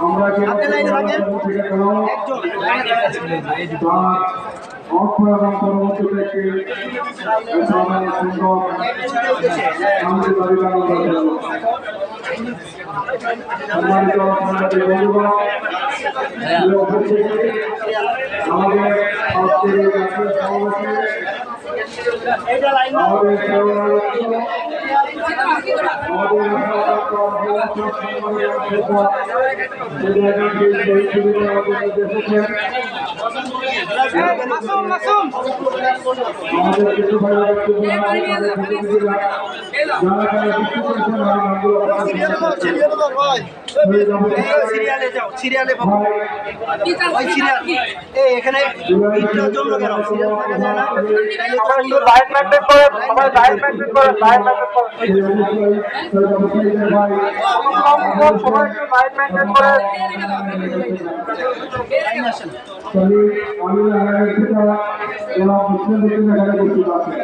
আমরা কেবল থেকে সম্মানিত সমাজের বন্ধুগণ আমাদের আজকের জাতীয় সমাবেশে আমাদের আমাদের কিছু সিরিয়ালে যাও সিরিয়ালে এই এখানে জন্য কেন সিরিয়াল করে সবাই মেনটেন করে লাইন মেনটেন একটু লাইন মেনটেন করে আমি মুসলিম এখানে উপস্থিত আছেন